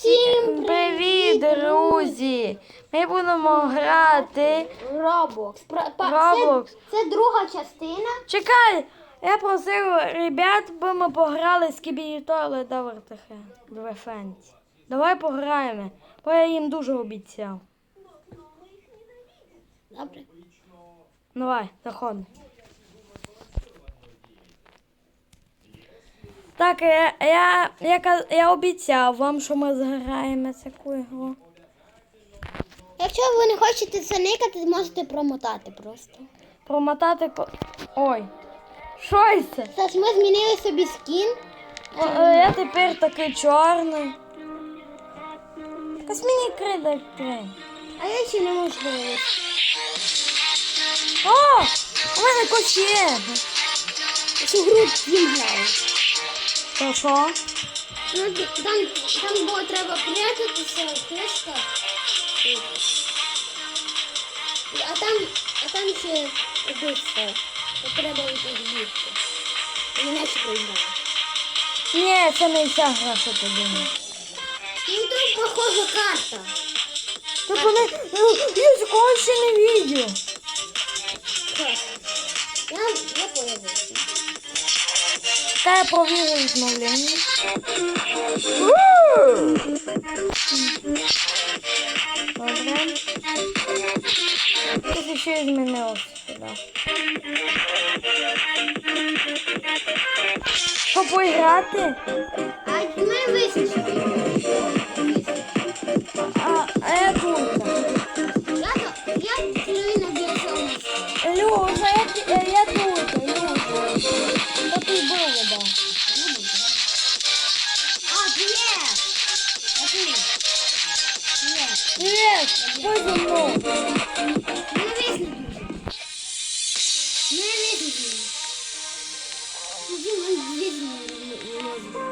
Всім Привіт, друзі! Ми будемо грати. Робокс. Roblox. Це, це друга частина. Чекай! Я просив ребят, би ми пограли з Кібіто, але добре тихе. Две фенці. Давай пограємо, бо я їм дуже обіцяв. Добре. Давай, заходи. Так, я, я, я, я обіцяв вам, що ми зграємо таку ігру. Якщо ви не хочете це никати, можете промотати просто. Промотати по. Ой. Що це? Тож ми змінили собі скін. О, е, Я тепер такий чорний. Якось мені крида три. А я ще не можу дивитися. О! У мене якось. Цю гру їм граю. То що? Ну, там, там було треба прятатися, флешка. А там, а там ще убивство. То треба збігти. Іначе проіграли. Ні, це не вся гра, що ти думаєш. Ну тут похожа карта. Так вони. Ну, я такого ще не. Так. Я, я появився. Та я відновлення. Добре. Тут ще й змінилося сюди. Що поіграти? А в мене вистачить. А, а я тут. Я, то- я цілюю на біосомість. Люша, я, ті- е, я тут, Люша. Виснуть. Іди, ми виснуть.